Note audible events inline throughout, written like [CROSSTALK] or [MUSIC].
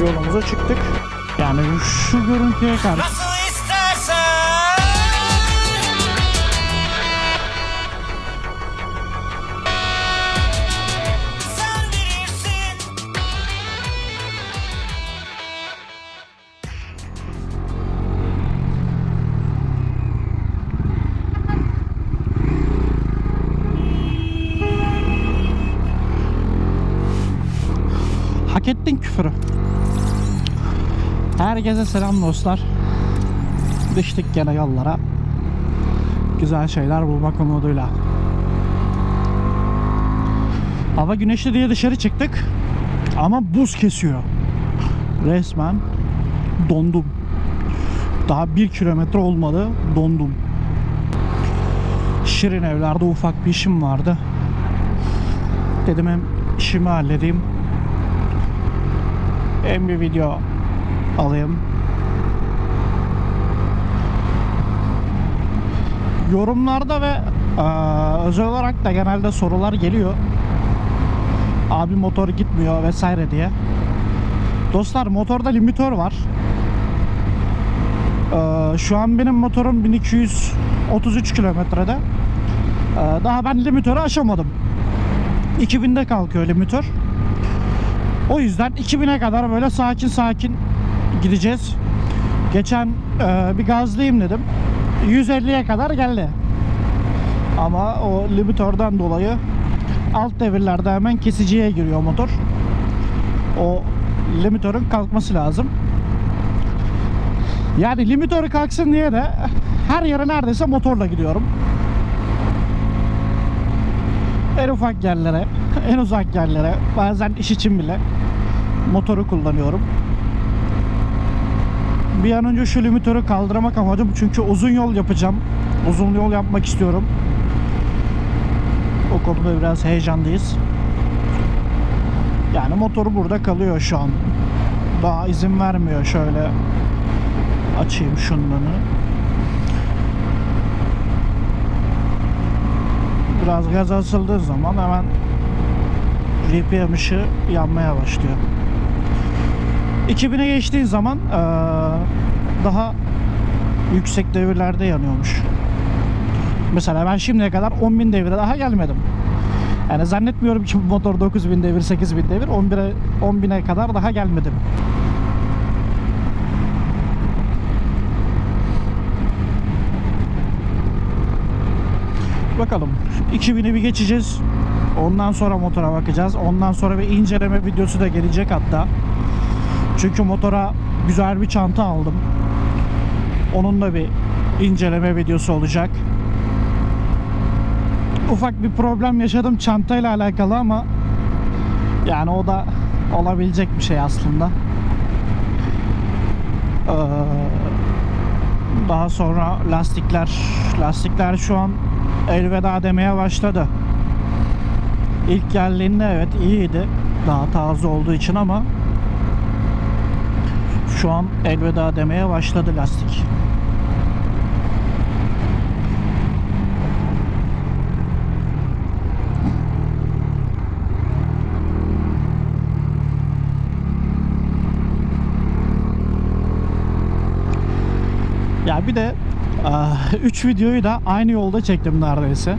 yolumuza çıktık. Yani şu görüntüye karşı Nasıl istersen hak ettin küfürü. Herkese selam dostlar. Düştük gene yollara. Güzel şeyler bulmak umuduyla. Hava güneşli diye dışarı çıktık. Ama buz kesiyor. Resmen dondum. Daha bir kilometre olmadı dondum. Şirin evlerde ufak bir işim vardı. Dedim hem işimi halledeyim hem bir video alayım. Yorumlarda ve eee, özel olarak da genelde sorular geliyor. Abi motor gitmiyor vesaire diye. Dostlar motorda limitör var. Eee, şu an benim motorum 1233 kilometrede. Daha ben limitörü aşamadım. 2000'de kalkıyor limitör. O yüzden 2000'e kadar böyle sakin sakin gideceğiz. Geçen e, bir gazlayayım dedim. 150'ye kadar geldi. Ama o limitörden dolayı alt devirlerde hemen kesiciye giriyor motor. O limitörün kalkması lazım. Yani limitörü kalksın diye de her yere neredeyse motorla gidiyorum. En ufak yerlere, en uzak yerlere, bazen iş için bile motoru kullanıyorum. Bir an önce şu limitörü kaldırmak amacım çünkü uzun yol yapacağım. Uzun yol yapmak istiyorum. O konuda biraz heyecanlıyız. Yani motoru burada kalıyor şu an. Daha izin vermiyor şöyle. Açayım şunları. Biraz gaz asıldığı zaman hemen RPM ışığı yanmaya başlıyor. 2000'e geçtiğin zaman daha yüksek devirlerde yanıyormuş. Mesela ben şimdiye kadar 10.000 devire daha gelmedim. Yani zannetmiyorum ki bu motor 9000 devir, 8000 devir, 11'e 10.000'e kadar daha gelmedim. Bakalım 2000'i bir geçeceğiz. Ondan sonra motora bakacağız. Ondan sonra bir inceleme videosu da gelecek hatta. Çünkü motora güzel bir çanta aldım. Onun da bir inceleme videosu olacak. Ufak bir problem yaşadım çantayla alakalı ama yani o da olabilecek bir şey aslında. Ee, daha sonra lastikler lastikler şu an elveda demeye başladı. İlk geldiğinde evet iyiydi. Daha taze olduğu için ama şu an elveda demeye başladı lastik. Ya bir de 3 videoyu da aynı yolda çektim neredeyse.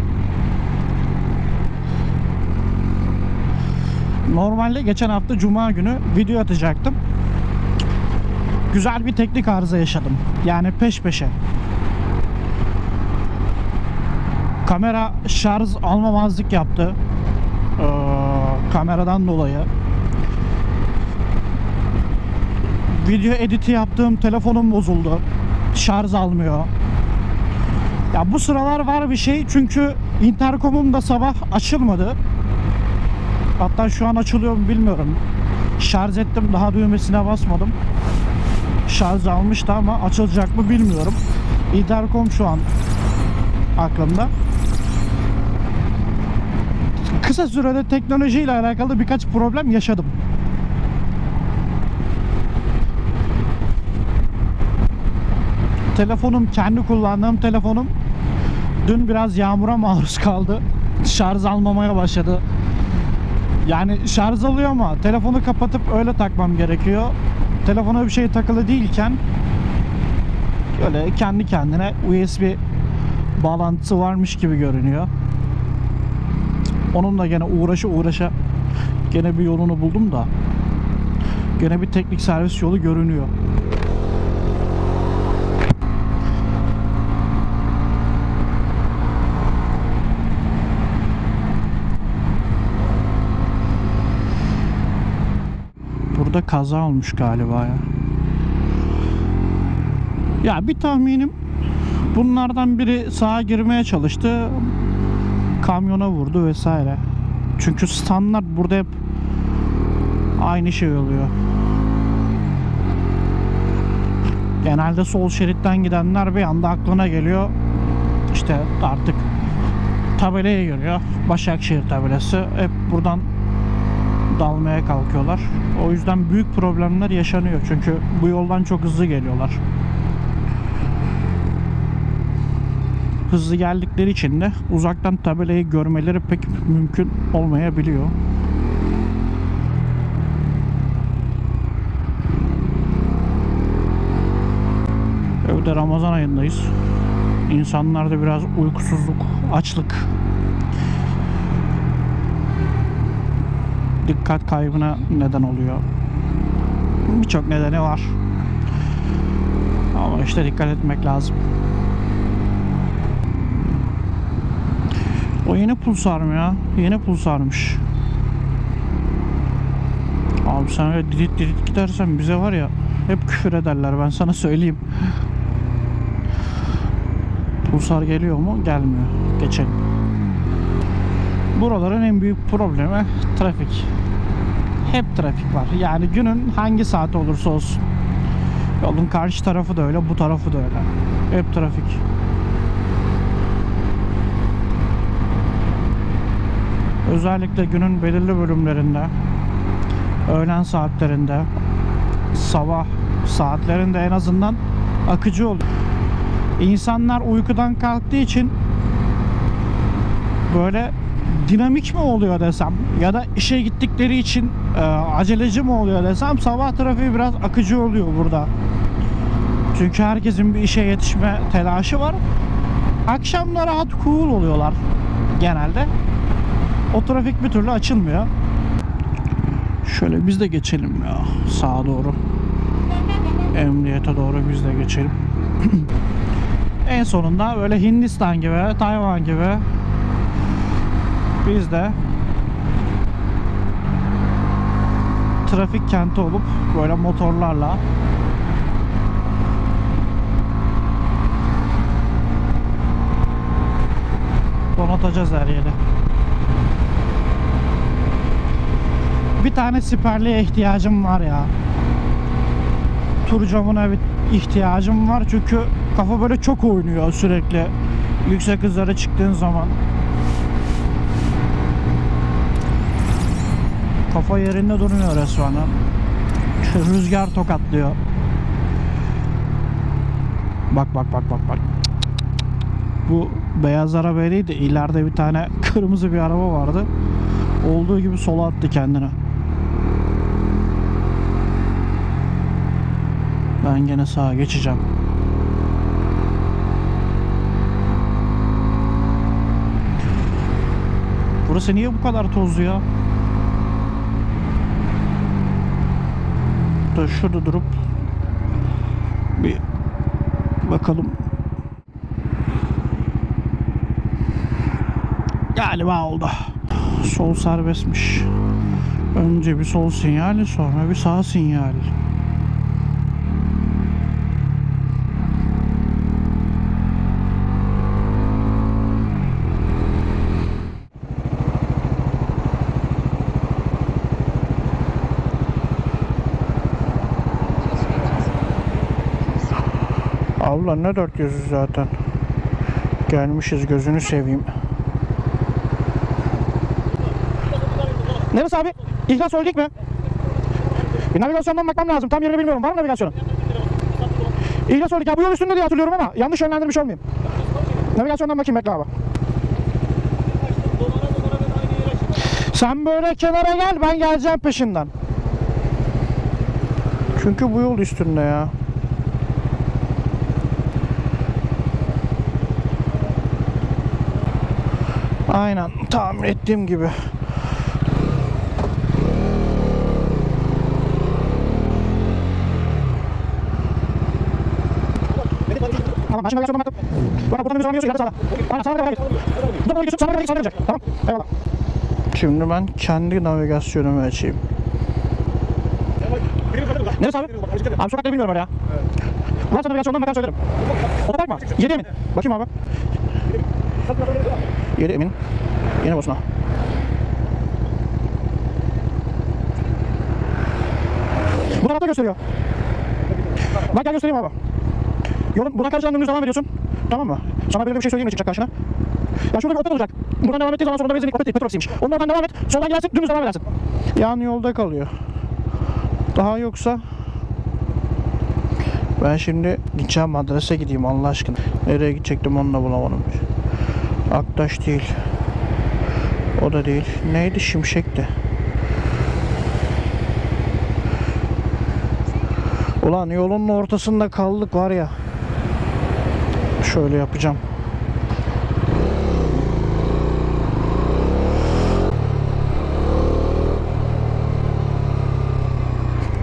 Normalde geçen hafta Cuma günü video atacaktım. Güzel bir teknik arıza yaşadım. Yani peş peşe. Kamera şarj almamazlık yaptı. Ee, kameradan dolayı. Video editi yaptığım telefonum bozuldu. Şarj almıyor. Ya bu sıralar var bir şey çünkü interkomum da sabah açılmadı. Hatta şu an açılıyor mu bilmiyorum. Şarj ettim daha düğmesine basmadım. Şarj almıştı ama açılacak mı bilmiyorum. Interkom şu an aklımda. Kısa sürede teknolojiyle alakalı birkaç problem yaşadım. Telefonum kendi kullandığım telefonum dün biraz yağmura maruz kaldı. Şarj almamaya başladı. Yani şarj alıyor ama telefonu kapatıp öyle takmam gerekiyor. Telefona bir şey takılı değilken böyle kendi kendine USB bağlantısı varmış gibi görünüyor. Onunla gene uğraşa uğraşa gene bir yolunu buldum da gene bir teknik servis yolu görünüyor. Burada kaza olmuş galiba ya. Ya bir tahminim bunlardan biri sağa girmeye çalıştı. Kamyona vurdu vesaire. Çünkü standart burada hep aynı şey oluyor. Genelde sol şeritten gidenler bir anda aklına geliyor. İşte artık tabelaya görüyor. Başakşehir tabelası. Hep buradan dalmaya kalkıyorlar. O yüzden büyük problemler yaşanıyor. Çünkü bu yoldan çok hızlı geliyorlar. Hızlı geldikleri için de uzaktan tabelayı görmeleri pek mümkün olmayabiliyor. Evde Ramazan ayındayız. İnsanlarda biraz uykusuzluk, açlık, dikkat kaybına neden oluyor. Birçok nedeni var. Ama işte dikkat etmek lazım. O yeni pulsar mı ya? Yeni pulsarmış. Abi sen öyle dirit dirit gidersen bize var ya hep küfür ederler ben sana söyleyeyim. Pulsar geliyor mu? Gelmiyor. Geçelim. Buraların en büyük problemi trafik. Hep trafik var. Yani günün hangi saati olursa olsun. Yolun karşı tarafı da öyle, bu tarafı da öyle. Hep trafik. Özellikle günün belirli bölümlerinde, öğlen saatlerinde, sabah saatlerinde en azından akıcı oluyor. İnsanlar uykudan kalktığı için böyle dinamik mi oluyor desem ya da işe gittikleri için e, aceleci mi oluyor desem sabah trafiği biraz akıcı oluyor burada. Çünkü herkesin bir işe yetişme telaşı var. Akşamda rahat cool oluyorlar genelde. O trafik bir türlü açılmıyor. Şöyle biz de geçelim ya sağa doğru. Emniyete doğru biz de geçelim. [CLEARS THROAT] en sonunda böyle Hindistan gibi, Tayvan gibi biz de trafik kenti olup böyle motorlarla donatacağız her yeri. Bir tane siperliğe ihtiyacım var ya. Tur camına bir ihtiyacım var çünkü kafa böyle çok oynuyor sürekli. Yüksek hızlara çıktığın zaman. Kafa yerinde durmuyor resmen. Rüzgar tokatlıyor. Bak bak bak bak bak. Bu beyaz araba değil de bir tane [LAUGHS] kırmızı bir araba vardı. Olduğu gibi sola attı kendine. Ben gene sağa geçeceğim. Burası niye bu kadar tozlu ya? Da şurada durup bir bakalım. Galiba oldu. Sol serbestmiş. Önce bir sol sinyal, sonra bir sağ sinyal. Abla ne dört gözü zaten. Gelmişiz gözünü seveyim. Neresi abi? İhlas söyledik mi? Bir navigasyondan bakmam lazım. Tam yerini bilmiyorum. Var mı navigasyonu? İhlas söyledik. Ya bu yol üstünde diye hatırlıyorum ama yanlış yönlendirmiş olmayayım. Navigasyondan bakayım bekle abi. Sen böyle kenara gel ben geleceğim peşinden. Çünkü bu yol üstünde ya. Aynen tahmin ettiğim gibi. Tamam ben şimdi versiyonu baktım. Bak buradan bir sonra gidiyorsun ileride sağda. Aynen sağa kadar git. Buradan doğru gidiyorsun sağa kadar git sağa dönecek. Tamam. Eyvallah. Şimdi ben kendi navigasyonumu açayım. Neresi abi? Abi sokakları bilmiyorum öyle ya. Ben sana navigasyondan bakar söylerim. Otopark mı? Yedi emin. Bakayım abi. Yedi emin. Yine Bosna. Bu tarafta gösteriyor. Bak gel göstereyim abi. Yolun buradan karşıdan dümdüz devam ediyorsun. Tamam mı? Sana böyle bir şey söyleyeyim mi çıkacak karşına? Ya şurada bir opet olacak. Buradan devam ettiğin zaman sonunda benzinlik opet değil, petrol ofisiymiş. Onun oradan devam et. Soldan gidersin, dümdüz devam edersin. Yan yolda kalıyor. Daha yoksa ben şimdi gideceğim adrese gideyim Allah aşkına. Nereye gidecektim onu da bulamadım. Aktaş değil. O da değil. Neydi? Şimşek'ti. Ulan yolun ortasında kaldık var ya. Şöyle yapacağım.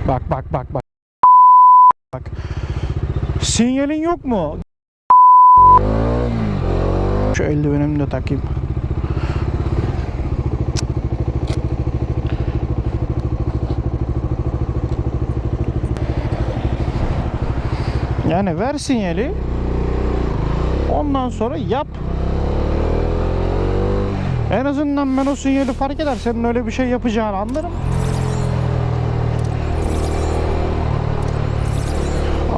Bak bak bak bak. Bak. Sinyalin yok mu? Şu eldivenimi de takayım. Yani ver sinyali. Ondan sonra yap. En azından ben o sinyali fark eder. Senin öyle bir şey yapacağını anlarım.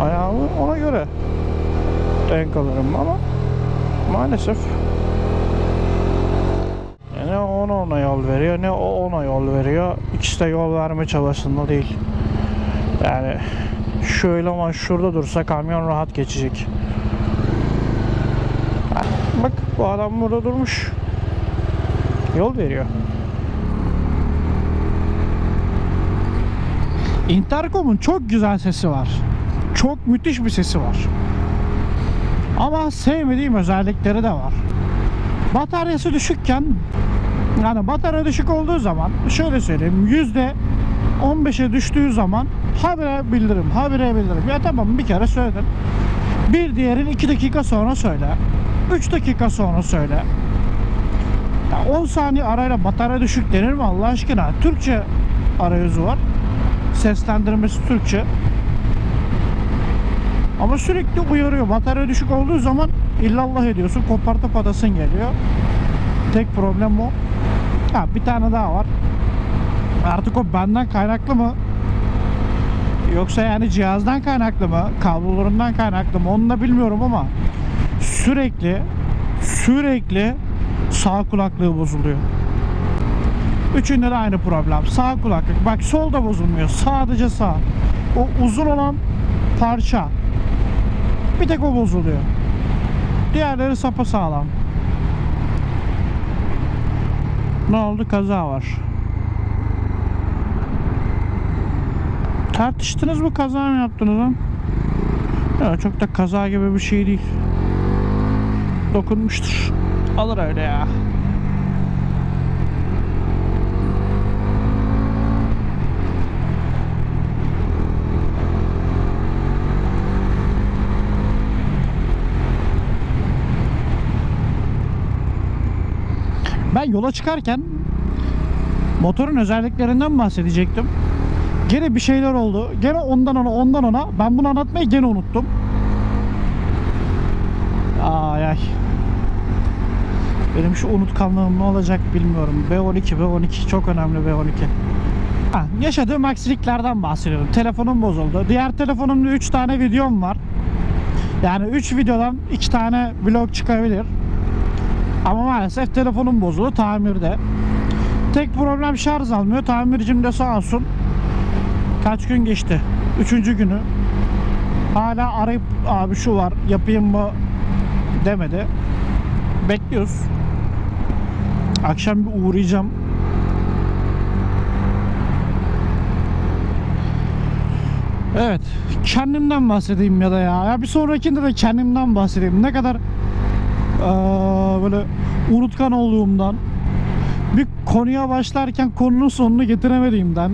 Ayağımı ona göre denk alırım ama maalesef ne ona ona yol veriyor ne o ona yol veriyor. İkisi de yol verme çabasında değil. Yani şöyle ama şurada dursa kamyon rahat geçecek. Bak bu adam burada durmuş. Yol veriyor. Intercom'un çok güzel sesi var. Çok müthiş bir sesi var. Ama sevmediğim özellikleri de var. Bataryası düşükken yani batarya düşük olduğu zaman şöyle söyleyeyim yüzde 15'e düştüğü zaman habire bildiririm habire bildiririm. Ya tamam bir kere söyledin bir diğerin 2 dakika sonra söyle. 3 dakika sonra söyle. Ya 10 saniye arayla batarya düşük denir mi Allah aşkına? Türkçe arayüzü var. Seslendirmesi Türkçe ama sürekli uyarıyor. Batarya düşük olduğu zaman illallah ediyorsun. Kopartıp adasın geliyor. Tek problem o. Ha bir tane daha var. Artık o benden kaynaklı mı? Yoksa yani cihazdan kaynaklı mı? Kablolarından kaynaklı mı? Onu da bilmiyorum ama sürekli sürekli sağ kulaklığı bozuluyor. Üçünde de aynı problem. Sağ kulaklık. Bak sol da bozulmuyor. Sadece sağ. O uzun olan parça. Bir tek o bozuluyor. Diğerleri sapa sağlam. Ne oldu? Kaza var. Tartıştınız mı kaza mı yaptınız lan? Ya çok da kaza gibi bir şey değil. Dokunmuştur. Alır öyle ya. Ben yola çıkarken motorun özelliklerinden bahsedecektim. Gene bir şeyler oldu. Gene ondan ona ondan ona. Ben bunu anlatmayı gene unuttum. Ay ay. Benim şu unutkanlığım ne olacak bilmiyorum. B12, B12 çok önemli B12. Ha, yaşadığım aksiliklerden bahsediyorum. Telefonum bozuldu. Diğer telefonumda 3 tane videom var. Yani 3 videodan 2 tane vlog çıkabilir. Ama maalesef telefonum bozuldu tamirde. Tek problem şarj almıyor. Tamircim de sağ olsun. Kaç gün geçti? Üçüncü günü. Hala arayıp abi şu var yapayım mı demedi. Bekliyoruz. Akşam bir uğrayacağım. Evet. Kendimden bahsedeyim ya da ya. ya bir sonrakinde de kendimden bahsedeyim. Ne kadar böyle unutkan olduğumdan, bir konuya başlarken konunun sonunu getiremediğimden,